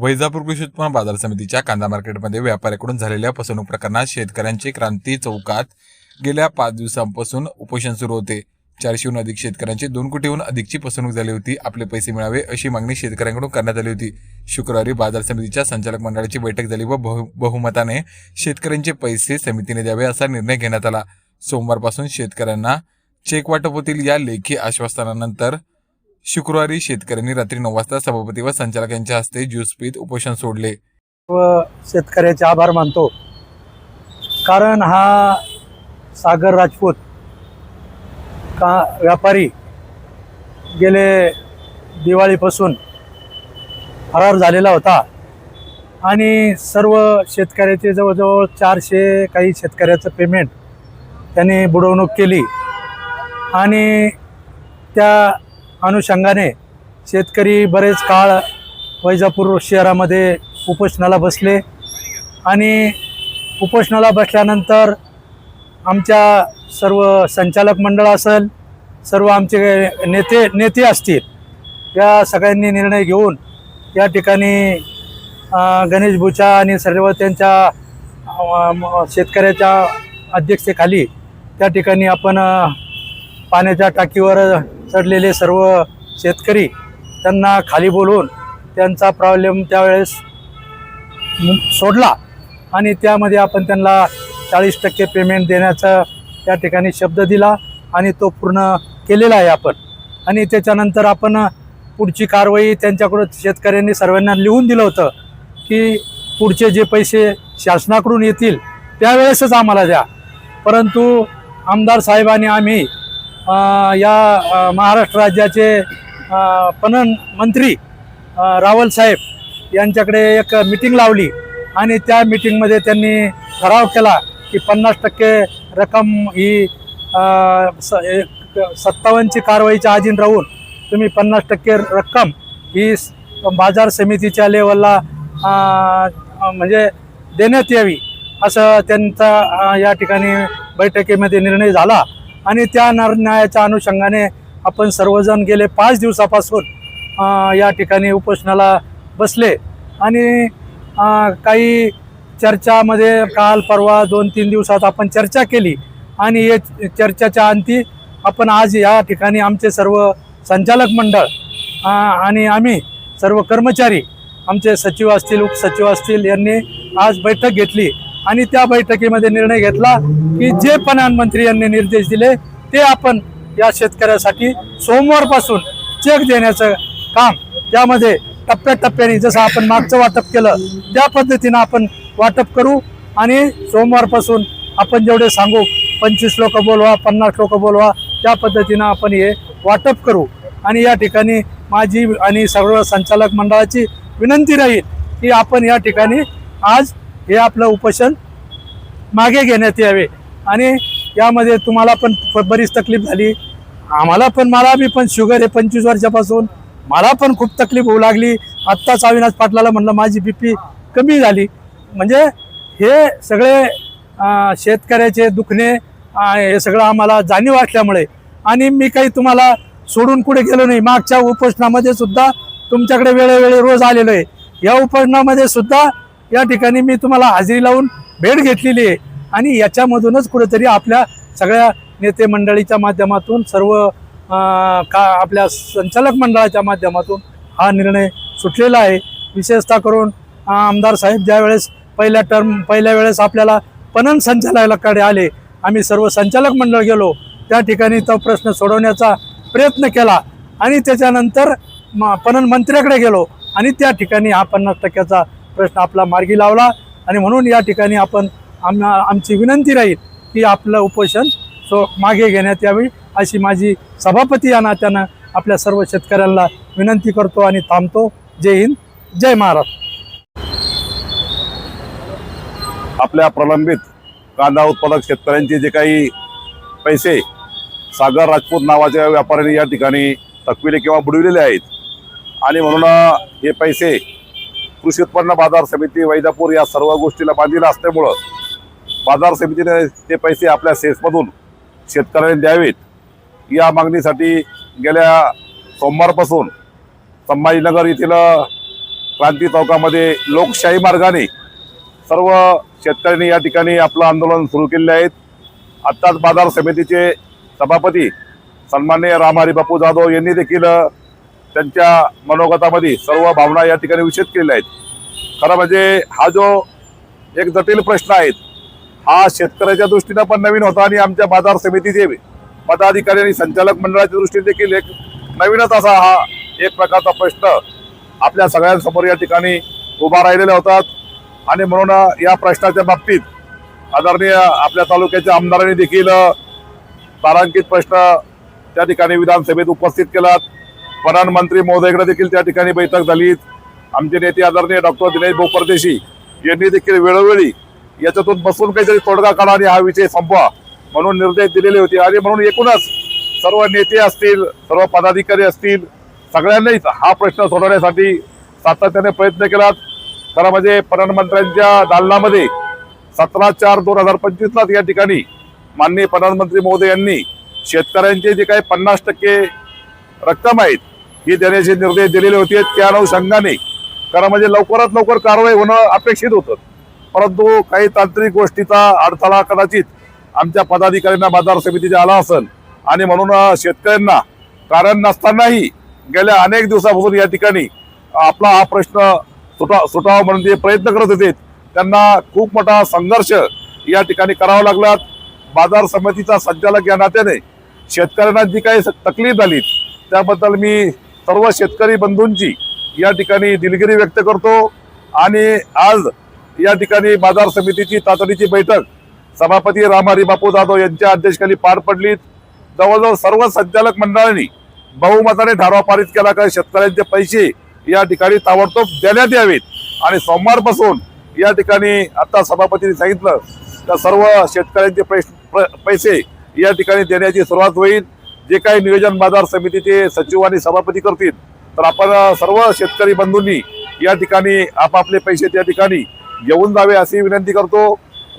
वैजापूर कृषी उत्पन्न बाजार समितीच्या कांदा मार्केटमध्ये व्यापाऱ्याकडून झालेल्या फसवणूक प्रकरणात शेतकऱ्यांची क्रांती चौकात गेल्या पाच दिवसांपासून उपोषण सुरू होते. चारशेहून अधिक शेतकऱ्यांची दोन कोटीहून अधिकची फसवणूक झाली होती. आपले पैसे मिळावे अशी मागणी शेतकऱ्यांकडून करण्यात आली होती. शुक्रवारी बाजार समितीच्या संचालक मंडळाची बैठक झाली व बहु बहुमताने शेतकऱ्यांचे पैसे समितीने द्यावे असा निर्णय घेण्यात आला. सोमवारपासून शेतकऱ्यांना चेक वाटप होतील या लेखी आश्वासनानंतर शुक्रवारी शेतकऱ्यांनी रात्री नऊ वाजता सभापती व संचालक यांच्या हस्ते ज्यूस पीत उपोषण सोडले. व शेतकऱ्याचे आभार मानतो. कारण हा सागर राजपूत का व्यापारी गेले दिवाळीपासून फरार झालेला होता आणि सर्व शेतकऱ्याचे जवळजवळ चारशे काही शेतकऱ्याचं पेमेंट त्यांनी बुडवणूक केली आणि त्या अनुषंगाने शेतकरी बरेच काळ वैजापूर शहरामध्ये उपोषणाला बसले. आणि उपोषणाला बसल्यानंतर आमच्या सर्व संचालक मंडळ असेल सर्व आमचे नेते नेते असतील या सगळ्यांनी निर्णय घेऊन या ठिकाणी गणेश भुचा आणि सर्व त्यांच्या शेतकऱ्याच्या अध्यक्षतेखाली त्या ठिकाणी आपण पाण्याच्या टाकीवर चढलेले सर्व शेतकरी त्यांना खाली बोलवून त्यांचा प्रॉब्लेम त्यावेळेस सोडला आणि त्यामध्ये आपण त्यांना चाळीस टक्के पेमेंट देण्याचा त्या ठिकाणी शब्द दिला आणि तो पूर्ण केलेला आहे आपण. आणि त्याच्यानंतर आपण पुढची कारवाई त्यांच्याकडून शेतकऱ्यांनी सर्वांना लिहून दिलं होतं की पुढचे जे पैसे शासनाकडून येतील त्यावेळेसच आम्हाला द्या. परंतु आमदार साहेबांनी आम्ही या महाराष्ट्र राज्याचे पणन मंत्री रावल साहेब यांच्याकडे एक मिटिंग लावली आणि त्या मिटिंगमध्ये त्यांनी ठराव केला की पन्नास टक्के रक्कम ही स एक सत्तावन्नची कारवाईच्या आधीन राहून तुम्ही पन्नास टक्के रक्कम ही बाजार समितीच्या लेवलला म्हणजे देण्यात यावी असं त्यांचा या ठिकाणी बैठकीमध्ये निर्णय झाला. आणि त्या न्यायाच्या अनुषंगाने आपण सर्वजण गेले पाच दिवसापासून या ठिकाणी उपोषणाला बसले. आणि काही चर्चामध्ये काल परवा दोन तीन दिवसात आपण चर्चा केली. आणि हे चर्चेच्या अंती आपण आज या ठिकाणी आमचे सर्व संचालक मंडळ आणि आम्ही सर्व कर्मचारी आमचे सचिव असतील उपसचिव असतील यांनी आज बैठक घेतली. आणि त्या बैठकीमध्ये निर्णय घेतला की जे प्रधानमंत्री यांनी निर्देश दिले ते आपण या शेतकऱ्यासाठी सोमवारपासून चेक देण्याचं काम त्यामध्ये टप्प्याटप्प्याने जसं आपण मागचं वाटप केलं त्या पद्धतीनं आपण वाटप करू आणि सोमवारपासून आपण जेवढे सांगू पंचवीस लोक बोलवा पन्नास लोक बोलवा त्या पद्धतीनं आपण हे वाटप करू. आणि या ठिकाणी माझी आणि सर्व संचालक मंडळाची विनंती राहील की आपण या ठिकाणी आज हे आपलं उपोषण मागे घेण्यात यावे. आणि यामध्ये तुम्हाला पण बरीच तकलीफ झाली. आम्हाला पण मला बी पण शुगर आहे पंचवीस वर्षापासून. मला पण खूप तकलीफ होऊ लागली. आत्ताच अविनाश पाटलाला म्हणलं माझी बी पी कमी झाली. म्हणजे हे सगळे शेतकऱ्याचे दुखणे हे सगळं आम्हाला जाणीव असल्यामुळे. आणि मी काही तुम्हाला सोडून कुठे गेलो नाही. मागच्या उपोषणामध्ये सुद्धा तुमच्याकडे वेळोवेळी रोज आलेलो आहे. या उपोषणामध्ये सुद्धा या ठिकाणी मी तुम्हाला हजेरी लावून भेट घेतलेली आहे. आणि याच्यामधूनच कुठेतरी आपल्या सगळ्या नेते मंडळीच्या माध्यमातून सर्व का आपल्या संचालक मंडळाच्या माध्यमातून हा निर्णय सुटलेला आहे. विशेषतः करून आमदार साहेब ज्यावेळेस पहिल्या टर्म पहिल्या वेळेस आपल्याला पणन संचालकाकडे आले आम्ही सर्व संचालक मंडळ गेलो त्या ठिकाणी तो प्रश्न सोडवण्याचा प्रयत्न केला आणि त्याच्यानंतर म- पणन मंत्र्याकडे गेलो आणि त्या ठिकाणी हा पन्नास टक्क्याचा प्रश्न आपला मार्गी लावला आणि म्हणून या ठिकाणी आपण आम आमची विनंती राहील की आपलं उपोषण सो मागे घेण्यात यावी अशी माझी सभापती या नात्यानं आपल्या सर्व शेतकऱ्यांना विनंती करतो आणि थांबतो. जय हिंद जय महाराष्ट्र. आपल्या प्रलंबित कांदा उत्पादक शेतकऱ्यांचे जे काही पैसे सागर राजपूत नावाच्या व्यापाऱ्यांनी या ठिकाणी थकविले किंवा बुडविलेले आहेत आणि म्हणून हे पैसे कृषी उत्पन्न बाजार समिती वैदापूर या सर्व गोष्टीला बांधील असल्यामुळं बाजार समितीने ते पैसे आपल्या सेसमधून शेतकऱ्यांनी द्यावेत. या मागणीसाठी गेल्या सोमवारपासून संभाजीनगर येथील क्रांती चौकामध्ये लोकशाही मार्गाने सर्व शेतकऱ्यांनी या ठिकाणी आपलं आंदोलन सुरू केले आहेत आत्ताच बाजार समितीचे सभापती सन्माननीय रामहरी बापू जाधव यांनी देखील त्यांच्या मनोगतामध्ये सर्व भावना या ठिकाणी विषद केलेल्या आहेत. खरं म्हणजे हा जो एक जटिल प्रश्न आहे हा शेतकऱ्याच्या दृष्टीनं पण नवीन होता आणि आमच्या बाजार समितीचे पदाधिकारी आणि संचालक मंडळाच्या दृष्टीने देखील एक नवीनच असा हा एक प्रकारचा प्रश्न आपल्या सगळ्यांसमोर या ठिकाणी उभा राहिलेला होतात आणि म्हणून या प्रश्नाच्या बाबतीत आदरणीय आपल्या तालुक्याच्या आमदारांनी देखील तारांकित प्रश्न त्या ठिकाणी विधानसभेत उपस्थित केलात. प्रधानमंत्री महोदयाकडे देखील त्या ठिकाणी बैठक झाली आमचे नेते आदरणीय डॉक्टर दिनेश भाऊ परदेशी यांनी देखील वेळोवेळी याच्यातून बसून काहीतरी तोडगा काढा आणि हा विषय संपवा म्हणून निर्देश दिलेले होते. आणि म्हणून एकूणच सर्व नेते असतील सर्व पदाधिकारी असतील सगळ्यांनीच हा प्रश्न सोडवण्यासाठी सातत्याने प्रयत्न केलात. खरं म्हणजे प्रधानमंत्र्यांच्या दालनामध्ये सतरा चार दोन हजार पंचवीसलाच या ठिकाणी माननीय प्रधानमंत्री महोदय यांनी शेतकऱ्यांचे जे काही पन्नास टक्के रक्कम आहेत हे देण्याचे निर्देश दिलेले होते त्या अनुषंगाने. कारण म्हणजे लवकरात लवकर कारवाई होणं अपेक्षित होतं. परंतु काही तांत्रिक गोष्टीचा अडथळा कदाचित आमच्या पदाधिकाऱ्यांना बाजार समितीच्या आला असेल. आणि म्हणून शेतकऱ्यांना कारण नसतानाही गेल्या अनेक दिवसापासून या ठिकाणी आपला हा प्रश्न सुटा सुटावा म्हणून जे प्रयत्न करत होते त्यांना खूप मोठा संघर्ष या ठिकाणी करावा लागला. बाजार समितीचा संचालक या नात्याने शेतकऱ्यांना जी काही तकलीफ झाली त्याबद्दल मी सर्व शेतकरी बंधूंची या ठिकाणी दिलगिरी व्यक्त करतो. आणि आज या ठिकाणी बाजार समितीची तातडीची बैठक सभापती रामहरी बापू जाधव यांच्या अध्यक्षतेखाली पार पडली. जवळजवळ सर्व संचालक मंडळांनी बहुमताने ठराव पारित केला कारण शेतकऱ्यांचे पैसे या ठिकाणी ताबडतोब देण्यात यावेत. आणि सोमवारपासून या ठिकाणी आता सभापतींनी सांगितलं तर सर्व शेतकऱ्यांचे प- पैसे या ठिकाणी देण्याची सुरुवात होईल. जे काही नियोजन बाजार समितीचे सचिव आणि सभापती करतील तर आपण सर्व शेतकरी बंधूंनी या ठिकाणी आपापले पैसे त्या ठिकाणी घेऊन जावे अशी विनंती करतो.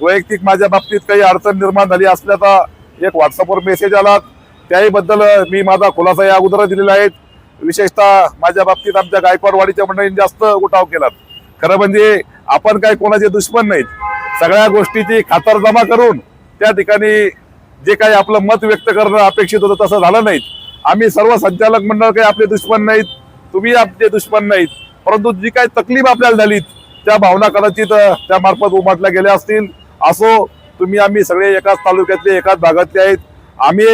वैयक्तिक माझ्या बाबतीत काही अडचण निर्माण झाली असल्याचा एक व्हॉट्सअपवर मेसेज आला. त्याहीबद्दल मी माझा खुलासा या अगोदर दिलेला आहे. विशेषतः माझ्या बाबतीत आमच्या गायकवाडवाडीच्या मंडळींनी जास्त उठाव केला खरं म्हणजे आपण काय कोणाचे दुश्मन नाहीत. सगळ्या गोष्टीची खातरजमा करून त्या ठिकाणी जे काही आपलं मत व्यक्त करणं अपेक्षित होतं तसं झालं नाहीत. आम्ही सर्व संचालक मंडळ काही आपले दुश्मन नाहीत तुम्ही आपले दुश्मन नाहीत. परंतु जी काही तकलीफ आपल्याला झालीत त्या भावना कदाचित त्यामार्फत उमटल्या गेल्या असतील. असो तुम्ही आम्ही सगळे एकाच तालुक्यातले एकाच भागातले आहेत. आम्ही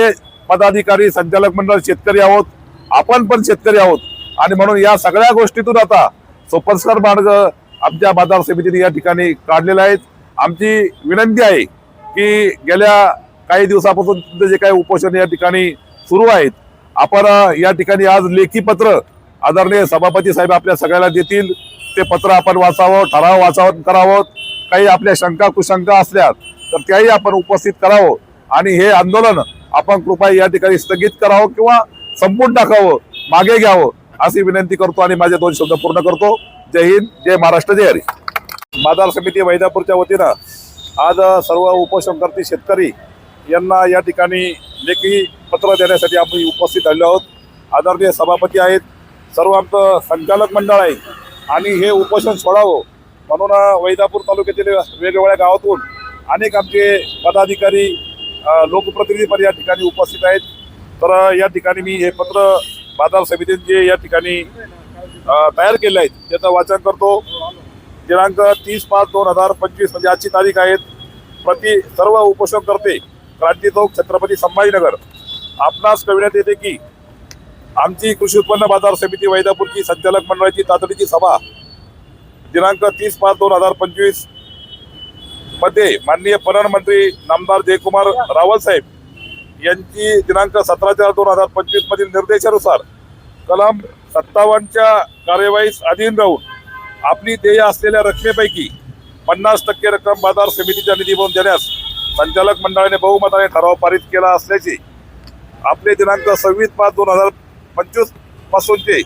पदाधिकारी संचालक मंडळ शेतकरी आहोत. आपण पण शेतकरी आहोत. आणि म्हणून या सगळ्या गोष्टीतून आता सोपस्कर मार्ग आमच्या बाजार समितीने या ठिकाणी काढलेला आहेत आमची विनंती आहे की गेल्या काही दिवसापासून तुमचे जे काही उपोषण या ठिकाणी सुरू आहेत आपण या ठिकाणी आज लेखी पत्र आदरणीय सभापती साहेब आपल्या सगळ्याला देतील. ते पत्र आपण वाचावं ठराव वाचावं करावं. काही आपल्या शंका कुशंका असल्या तर त्याही आपण उपस्थित करावं. आणि हे आंदोलन आपण कृपया या ठिकाणी स्थगित करावं किंवा संपून टाकावं मागे घ्यावं अशी विनंती करतो आणि माझे दोन शब्द पूर्ण करतो. जय हिंद जय महाराष्ट्र जय हरी. बाजार समिती वैदापूरच्या वतीनं आज सर्व उपोषणकर्ते शेतकरी यांना या ठिकाणी लेखी पत्र देण्यासाठी आपण उपस्थित झालेलो आहोत. आदरणीय सभापती आहेत सर्व आमचं संचालक मंडळ आहे आणि हे उपोषण सोडावं म्हणून वैदापूर तालुक्यातील वेगवेगळ्या गावातून अनेक आमचे पदाधिकारी लोकप्रतिनिधी पण या ठिकाणी उपस्थित आहेत. तर या ठिकाणी मी हे पत्र बाजार समितीचे या ठिकाणी तयार केले आहेत त्याचं वाचन करतो. दिनांक तीस पाच दोन हजार पंचवीस म्हणजे आजची तारीख आहेत प्रति सर्व उपोषणकर्ते क्रांती चौक छत्रपती संभाजीनगर. आपणास कळविण्यात येते की आमची कृषी उत्पन्न बाजार समिती वैदापूरची संचालक मंडळाची तातडीची सभा दिनांक तीस पाच दोन हजार पंचवीसमध्ये माननीय प्रधानमंत्री नामदार जयकुमार रावल साहेब यांची दिनांक सतरा चार दोन हजार पंचवीस मधील निर्देशानुसार कलम सत्तावन्नच्या कार्यवाहीस अधीन राहून आपली देय असलेल्या रकमेपैकी पन्नास टक्के रक्कम बाजार समितीच्या निधी म्हणून देण्यास संचालक मंडळाने बहुमताने ठराव पारित केला असल्याचे आपले दिनांक सव्वीस पाच दोन हजार पंचवीस पासूनचे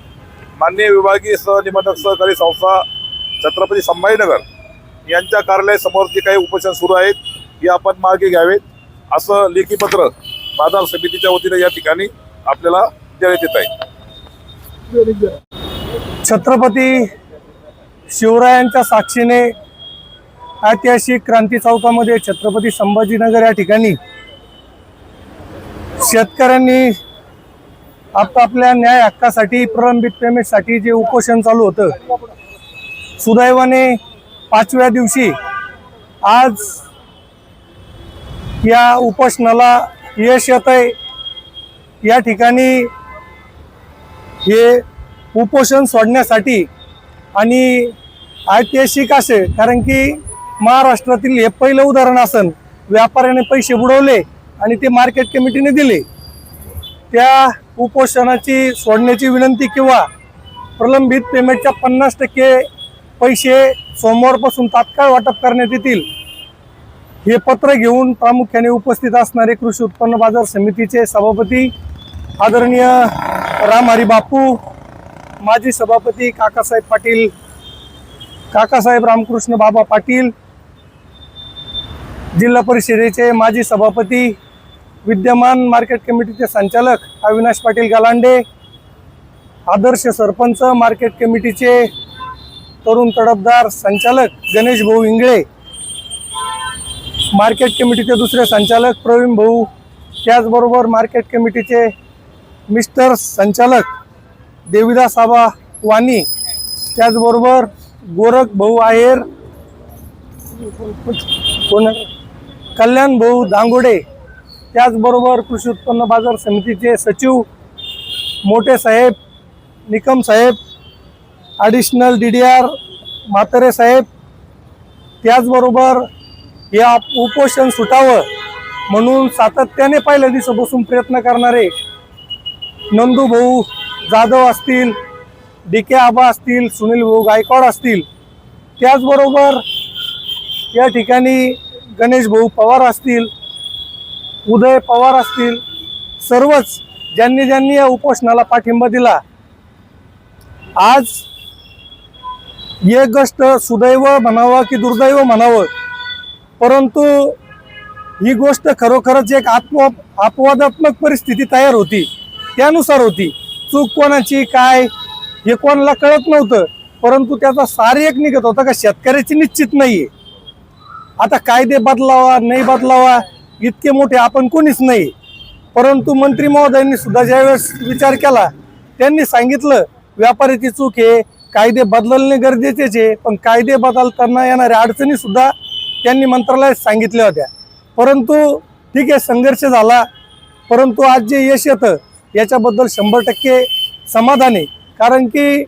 माननीय विभागीय सहनिबंधक सहकारी संस्था छत्रपती संभाजीनगर यांच्या कार्यालयासमोर जे काही उपोषण सुरू आहेत हे आपण मागे घ्यावेत असं लेखी पत्र बाजार समितीच्या वतीने या ठिकाणी आपल्याला देण्यात येत आहे. छत्रपती शिवरायांच्या साक्षीने ऐतिहासिक क्रांती चौकामध्ये छत्रपती संभाजीनगर या ठिकाणी शेतकऱ्यांनी आपापल्या न्याय हक्कासाठी प्रलंबित पेमेंटसाठी जे उपोषण चालू होतं सुदैवाने पाचव्या दिवशी आज या उपोषणाला यश येत आहे या ठिकाणी हे उपोषण सोडण्यासाठी आणि ऐतिहासिक असे कारण की महाराष्ट्रातील हे पहिलं उदाहरण असन. व्यापाऱ्याने पैसे बुडवले आणि ते मार्केट कमिटीने दिले. त्या उपोषणाची सोडण्याची विनंती किंवा प्रलंबित पेमेंटच्या पन्नास टक्के पैसे सोमवारपासून तात्काळ वाटप करण्यात येतील. हे पत्र घेऊन प्रामुख्याने उपस्थित असणारे कृषी उत्पन्न बाजार समितीचे सभापती आदरणीय रामहरी बापू माजी सभापती काकासाहेब पाटील काकासाहेब रामकृष्ण बाबा पाटील जिल्हा परिषदेचे माजी सभापती विद्यमान मार्केट कमिटीचे संचालक अविनाश पाटील गालांडे आदर्श सरपंच मार्केट कमिटीचे तरुण तडफदार संचालक गणेश भाऊ इंगळे मार्केट कमिटीचे दुसरे संचालक प्रवीण भाऊ त्याचबरोबर मार्केट कमिटीचे मिस्टर संचालक देविदास आबा वाणी त्याचबरोबर गोरख भाऊ आहेर कोण कल्याण भाऊ दांगोडे त्याचबरोबर कृषी उत्पन्न बाजार समितीचे सचिव मोठे साहेब निकम साहेब additional D D R Mhatare साहेब त्याचबरोबर या उपोषण सुटावं म्हणून सातत्याने पहिल्या दिवसापासून प्रयत्न करणारे नंदू भाऊ जाधव असतील डी के आबा असतील सुनील भाऊ गायकवाड असतील त्याचबरोबर या ठिकाणी गणेश भाऊ पवार असतील उदय पवार असतील सर्वच ज्यांनी ज्यांनी या उपोषणाला पाठिंबा दिला. आज एक गोष्ट सुदैव म्हणावं की दुर्दैव म्हणावं परंतु ही गोष्ट खरोखरच एक आत्म अपवादात्मक परिस्थिती तयार होती. त्यानुसार होती. चूक कोणाची काय हे कोणाला कळत नव्हतं परंतु त्याचा सार एक निघत होता का शेतकऱ्याची निश्चित नाहीये. आता कायदे बदलावा नाही बदलावा इतके मोठे आपण कोणीच नाही. परंतु मंत्री महोदयांनी सुद्धा ज्यावेळेस विचार केला त्यांनी सांगितलं व्यापाऱ्याची चूक आहे कायदे बदलणे गरजेचेच आहे पण कायदे बदलताना येणाऱ्या अडचणीसुद्धा त्यांनी मंत्रालयात सांगितल्या होत्या. परंतु ठीक आहे संघर्ष झाला. परंतु आज जे यश येतं याच्याबद्दल शंभर टक्के समाधान आहे. कारण की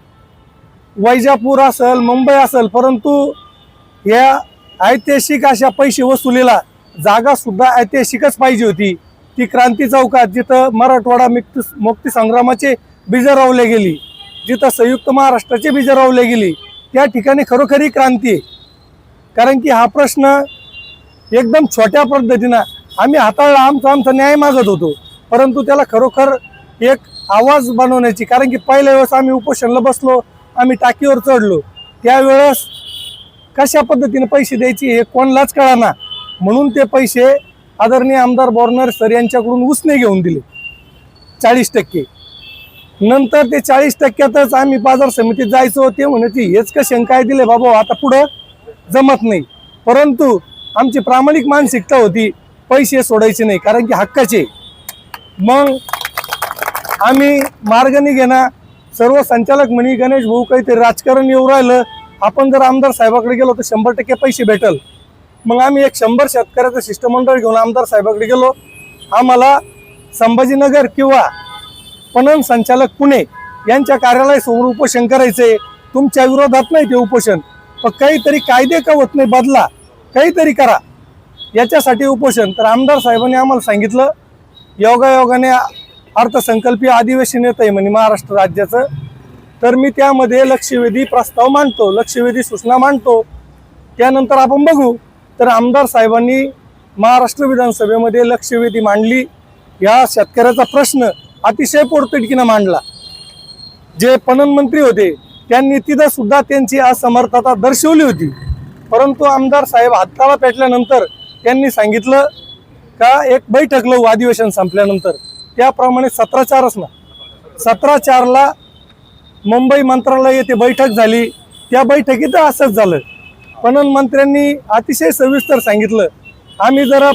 वैजापूर असेल मुंबई असेल परंतु या ऐतिहासिक अशा पैसे वसुलीला जागा सुद्धा ऐतिहासिकच पाहिजे होती. ती क्रांती चौकात जिथं मराठवाडा मुक्ती मुक्ती संग्रामाचे बीज रावले गेली जिथं संयुक्त महाराष्ट्राचे बीज रावले गेली त्या ठिकाणी खरोखरी क्रांती आहे. कारण की हा प्रश्न एकदम छोट्या पद्धतीनं आम्ही हाताळला आमचा आमचा न्याय मागत होतो. परंतु त्याला खरोखर एक आवाज बनवण्याची कारण की पहिल्या वेळेस आम्ही उपोषणला बसलो आम्ही टाकीवर चढलो. त्यावेळेस कशा पद्धतीने पैसे द्यायचे हे कोणालाच कळाना. म्हणून ते पैसे आदरणीय आमदार बॉर्नर सर यांच्याकडून उसने घेऊन दिले. चाळीस टक्के. नंतर ते चाळीस टक्क्यातच आम्ही बाजार समितीत जायचो ते म्हणायची हेच शंका काय दिले बाबा आता पुढं जमत नाही. परंतु आमची प्रामाणिक मानसिकता होती पैसे सोडायचे नाही कारण की हक्काचे. मग आम्ही मार्गनी घेणार सर्व संचालक म्हणी गणेश भाऊ काहीतरी राजकारण येऊ राहिलं आपण जर आमदार साहेबाकडे गेलो तर शंभर टक्के पैसे भेटल. मग आम्ही एक शंभर शेतकऱ्याचं शिष्टमंडळ घेऊन आमदार साहेबाकडे गेलो. आम्हाला संभाजीनगर किंवा पणन संचालक पुणे यांच्या कार्यालयासमोर उपोषण करायचंय तुमच्या विरोधात नाही ते उपोषण. पण काहीतरी कायदे का होत नाही बदला. काहीतरी करा. याच्यासाठी उपोषण. तर आमदार साहेबांनी आम्हाला सांगितलं योगायोगाने अर्थसंकल्पीय अधिवेशन येत आहे म्हणे महाराष्ट्र राज्याचं. तर मी त्यामध्ये लक्षवेधी प्रस्ताव मांडतो लक्षवेधी सूचना मांडतो. त्यानंतर आपण बघू. तर आमदार साहेबांनी महाराष्ट्र विधानसभेमध्ये लक्षवेधी मांडली. या शेतकऱ्याचा प्रश्न अतिशय पोटतिडकीनं मांडला. जे पणन मंत्री होते त्यांनी तिथं सुद्धा त्यांची असमर्थता दर्शवली होती. परंतु आमदार साहेब हाताला पेटल्यानंतर त्यांनी सांगितलं का एक बैठक लावू अधिवेशन संपल्यानंतर. त्याप्रमाणे सतरा चारच ना सतरा चारला मुंबई मंत्रालय येथे बैठक झाली. त्या बैठकीत असंच झालं. पणन मंत्र्यांनी अतिशय सविस्तर सांगितलं. आम्ही जरा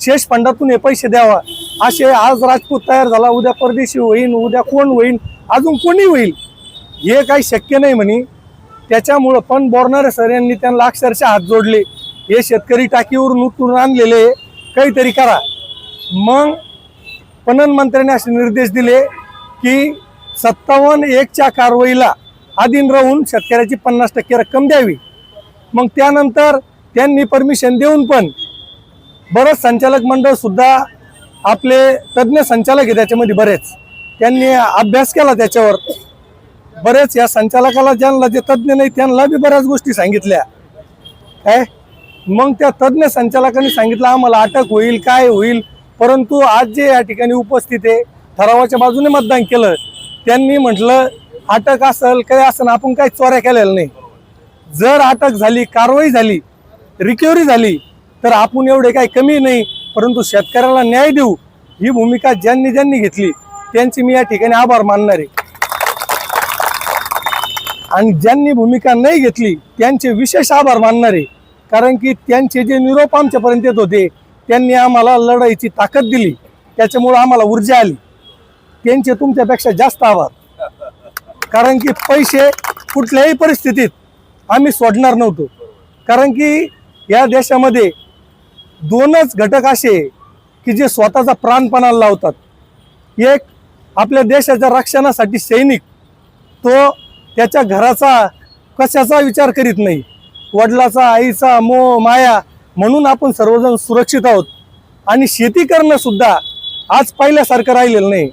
शेष फंडातून हे पैसे द्यावा. असे आज राजपूत तयार झाला. उद्या परदेशी होईन उद्या कोण होईन अजून कोणी होईल? हे काही शक्य नाही म्हणे. त्याच्यामुळं पण बोरणारे सर यांनी त्यांना अक्षरशः हात जोडले. हे शेतकरी टाकीवरून उतरून आणलेले. काहीतरी करा. मग पणन मंत्र्यांनी असे निर्देश दिले की सत्तावन्न एकच्या कारवाईला आधीन राहून शेतकऱ्याची पन्नास टक्के रक्कम द्यावी. मग त्यानंतर त्यांनी परमिशन देऊन पण बरंच संचालक मंडळसुद्धा आपले तज्ज्ञ संचालक आहे त्याच्यामध्ये बरेच. त्यांनी अभ्यास केला त्याच्यावर. बरेच या संचालकाला ज्यांना जे तज्ज्ञ नाही त्यांना बी बऱ्याच गोष्टी सांगितल्या. काय? मग त्या तज्ज्ञ संचालकांनी सांगितलं आम्हाला अटक होईल काय होईल? परंतु आज जे या ठिकाणी उपस्थित आहे ठरावाच्या बाजूने मतदान केलं त्यांनी म्हटलं अटक असेल काय असेल आपण काही चोऱ्या केलेल्या नाही. जर अटक झाली कारवाई झाली रिकव्हरी झाली तर आपण एवढे काही कमी नाही परंतु शेतकऱ्याला न्याय देऊ ही भूमिका ज्यांनी ज्यांनी घेतली त्यांची मी या ठिकाणी आभार मानणार आहे. आणि ज्यांनी भूमिका नाही घेतली त्यांचे विशेष आभार मानणार आहे. कारण की त्यांचे जे निरोप आमच्यापर्यंत येत होते त्यांनी आम्हाला लढाईची ताकद दिली. त्याच्यामुळं आम्हाला ऊर्जा आली. त्यांचे तुमच्यापेक्षा जास्त आभार. कारण की पैसे कुठल्याही परिस्थितीत आम्ही सोडणार नव्हतो. कारण की या देशामध्ये दोनच घटक असे की जे स्वतःचा प्राणपणाला लावतात. एक आपल्या देशाच्या रक्षणासाठी सैनिक. तो त्याच्या घराचा कशाचा विचार करीत नाही. वडिलाचा आईचा मोह माया म्हणून आपण सर्वजण सुरक्षित आहोत. आणि शेती करणंसुद्धा आज पहिल्यासारखं राहिलेलं नाही.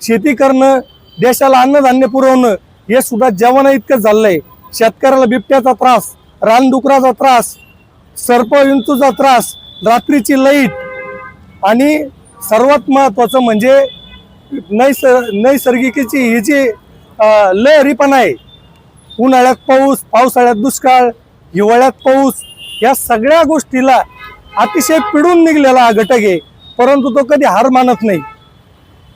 शेती करणं देशाला अन्नधान्य पुरवणं हे सुद्धा जेवणा इतकं झालंय. शेतकऱ्याला बिबट्याचा त्रास रानडुकराचा त्रास सर्प विंचूचा त्रास रात्रीची लाइट. आणि सर्वात महत्त्वाचं म्हणजे नैस नैसर्गिकीची ही जी लहरीपण आहे उन्हाळ्यात पाऊस पावसाळ्यात दुष्काळ हिवाळ्यात पाऊस या सगळ्या गोष्टीला अतिशय पिडून निघलेला हा घटक आहे. परंतु तो कधी हार मानत नाही.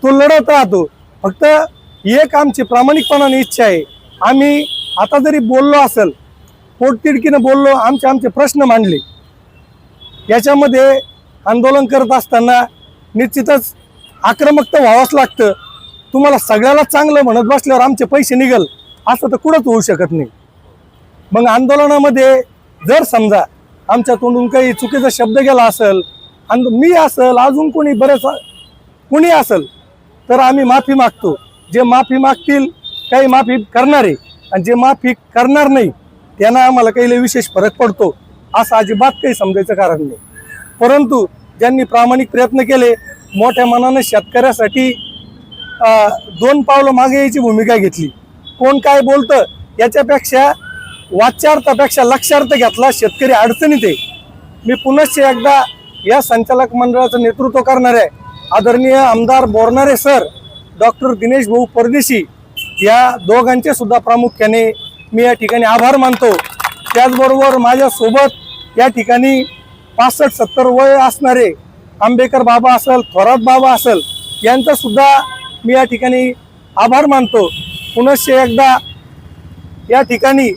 तो लढत राहतो. फक्त एक आमची प्रामाणिकपणाने इच्छा आहे. आम्ही आता जरी बोललो असेल पोटतिडकीनं बोललो आमचे आमचे प्रश्न मांडले. याच्यामध्ये आंदोलन करत असताना निश्चितच आक्रमक तर व्हावंच लागतं. तुम्हाला सगळ्याला चांगलं म्हणत बसल्यावर आमचे पैसे निघल असं तर कुठंच होऊ शकत नाही. मग आंदोलनामध्ये जर समजा आमच्या तोंडून काही चुकीचा शब्द गेला असेल आणि मी असेल अजून कोणी बरेच कोणी असेल तर आम्ही माफी मागतो. जे माफी मागतील काही माफी करणारे आणि जे माफी करणार नाही त्यांना आम्हाला काही विशेष फरक पडतो. असं अजिबात काही समजायचं कारण नाही. परंतु ज्यांनी प्रामाणिक प्रयत्न केले मोठ्या मनानं शेतकऱ्यासाठी दोन पावलं मागे यायची भूमिका घेतली. कोण काय बोलतं याच्यापेक्षा वाच्यार्थापेक्षा लक्षार्थ घेतला शेतकरी अडचणीत आहे. मी पुनश्च एकदा या संचालक मंडळाचं नेतृत्व करणार आहे. आदरणीय आमदार बोरणारे सर डॉक्टर दिनेश भाऊ परदेशी या दोघांचे सुद्धा प्रामुख्याने मी या ठिकाणी आभार मानतो. त्याचबरोबर माझ्यासोबत या ठिकाणी पासष्ट सत्तर वय असणारे आंबेकर बाबा असेल थोरात बाबा असेल यांचासुद्धा मी या ठिकाणी आभार मानतो. पुनश्च एकदा या ठिकाणी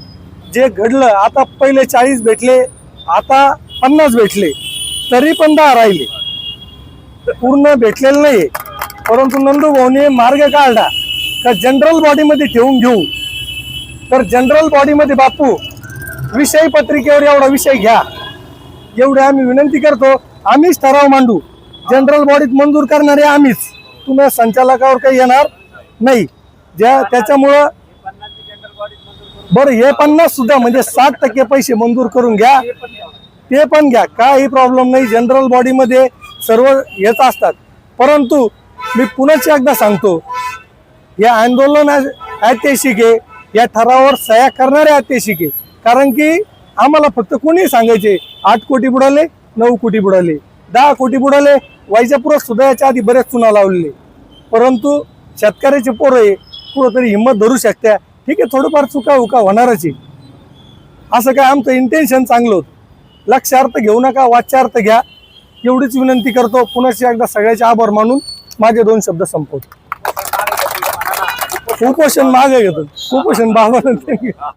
जे घडलं आता पहिले चाळीस भेटले आता पन्नास भेटले तरी पण दहा राहिले. पूर्ण भेटलेलं नाही परंतु नंदूभाऊने मार्ग काढला का जनरल बॉडीमध्ये ठेवून घेऊ. तर जनरल बॉडीमध्ये बापू विषय पत्रिकेवर एवढा विषय घ्या. एवढे आम्ही विनंती करतो आम्हीच ठराव मांडू. जनरल बॉडीत मंजूर करणारे आम्हीच. तुम्ही संचालकावर काही येणार नाही. ज्या त्याच्यामुळं बरं हे पन्नास सुद्धा म्हणजे सात टक्के पैसे मंजूर करून घ्या. ते पण घ्या. काही प्रॉब्लेम नाही. जनरल बॉडीमध्ये सर्व हेच असतात. परंतु मी पुनश्च एकदा सांगतो या आंदोलन ऐतिहासिक आहे या ठरावावर सह्या करणारे ऐतिहासिक आहे कारण की आम्हाला फक्त कोणी सांगायचे आठ कोटी बुडाले नऊ कोटी बुडाले. दहा कोटी बुडाले वैजापुरात सुद्धा याच्या आधी बरेच चुना लावलेले. परंतु शेतकऱ्याचे पोरं आहे कुठंतरी हिंमत धरू शकत्या. ठीक आहे थोडंफार चुका उका होणारच आहे. असं काय आमचं इंटेन्शन चांगलं होतं? लक्षार्थ घेऊ नका वाच्यार्थ घ्या. एवढीच विनंती करतो पुन्हा एकदा सगळ्याचे आभार मानून माझे दोन शब्द संपवतो. कुपोषण मागे घेतो. कुपोषण बाबा